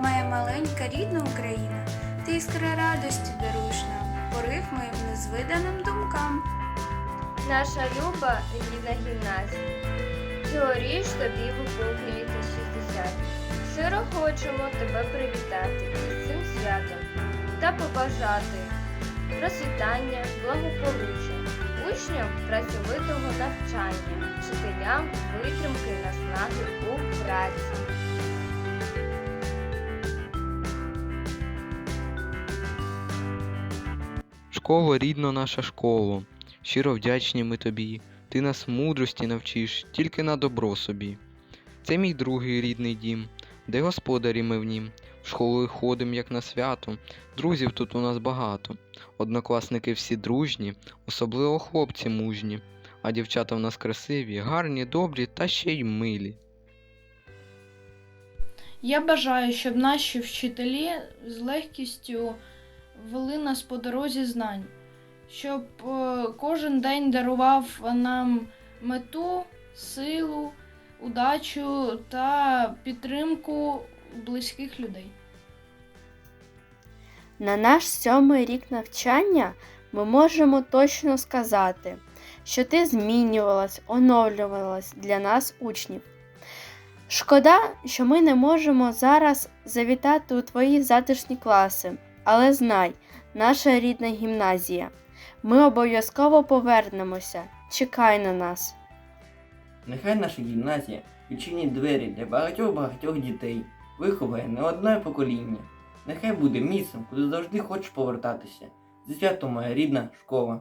моя маленька рідна Україна, ти іскра радості даруєш нам, порив моїм незвиданим думкам. Наша люба рідна гімназія, цьогоріч тобі виповнюється 60. Щиро хочемо тебе привітати із цим святом та побажати просвітання, благополуччя, учням працьовитого навчання, вчителям витримки наснаги у праці. Школа рідна наша школа, щиро вдячні ми тобі. Ти нас мудрості навчиш, тільки на добро собі. Це мій другий рідний дім, де господарі ми в нім. В школу ходим, як на свято, друзів тут у нас багато. Однокласники всі дружні, особливо хлопці мужні, а дівчата в нас красиві, гарні, добрі та ще й милі. Я бажаю, щоб наші вчителі з легкістю вели нас по дорозі знань, щоб е, кожен день дарував нам мету, силу, удачу та підтримку близьких людей. На наш сьомий рік навчання ми можемо точно сказати, що ти змінювалась, оновлювалась для нас, учнів. Шкода, що ми не можемо зараз завітати у твої затишні класи, але знай, наша рідна гімназія. Ми обов'язково повернемося. Чекай на нас. Нехай наша гімназія відчинить двері для багатьох-багатьох дітей, виховає не одне покоління. Нехай буде місцем, куди завжди хочеш повертатися. Зі свято моя рідна школа.